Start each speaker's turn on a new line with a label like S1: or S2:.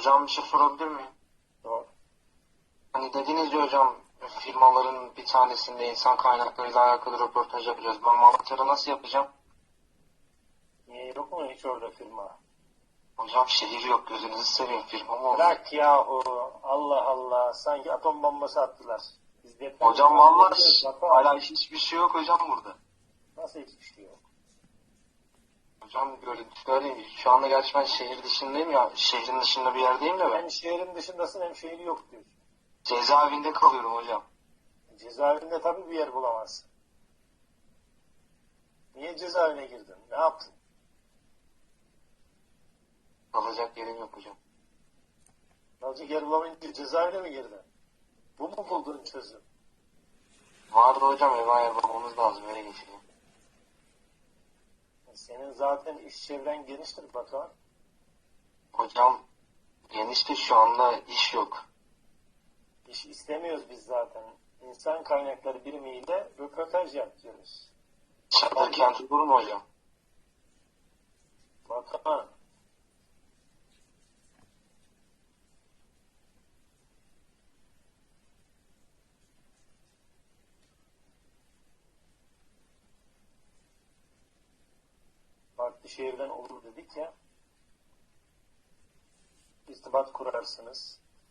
S1: Hocam bir şey sorabilir miyim?
S2: Doğru.
S1: Hani dediniz ya hocam firmaların bir tanesinde insan kaynaklarıyla alakalı röportaj yapacağız. Ben Malatya'da nasıl yapacağım?
S2: Niye yok mu hiç orada firma?
S1: Hocam şehir yok gözünüzü seveyim firma mı olur?
S2: Bırak yahu. Allah Allah. Sanki atom bombası attılar. Biz
S1: Hocam vallahi hala hiçbir şey yok hocam burada.
S2: Nasıl hiçbir şey yok?
S1: Hocam söyleyeyim. Şu anda gerçi ben şehir dışındayım ya. Şehrin dışında bir yerdeyim de ben.
S2: Hem şehrin dışındasın hem şehri yok diyorsun.
S1: Cezaevinde kalıyorum hocam.
S2: Cezaevinde tabii bir yer bulamazsın. Niye cezaevine girdin? Ne yaptın?
S1: Kalacak yerim yok hocam.
S2: Kalacak yer bulamayınca cezaevine mi girdin? Bu mu bulduğun çözüm?
S1: Vardı hocam eve ayarlamamız lazım öyle geçireyim.
S2: Senin zaten iş çevren geniştir Batuhan.
S1: Hocam genişte şu anda iş yok.
S2: İş istemiyoruz biz zaten. İnsan kaynakları birimiyle röportaj yapıyoruz.
S1: Çadır kent olur mu hocam?
S2: Batuhan. Şehirden olur dedik ya. İrtibat kurarsınız.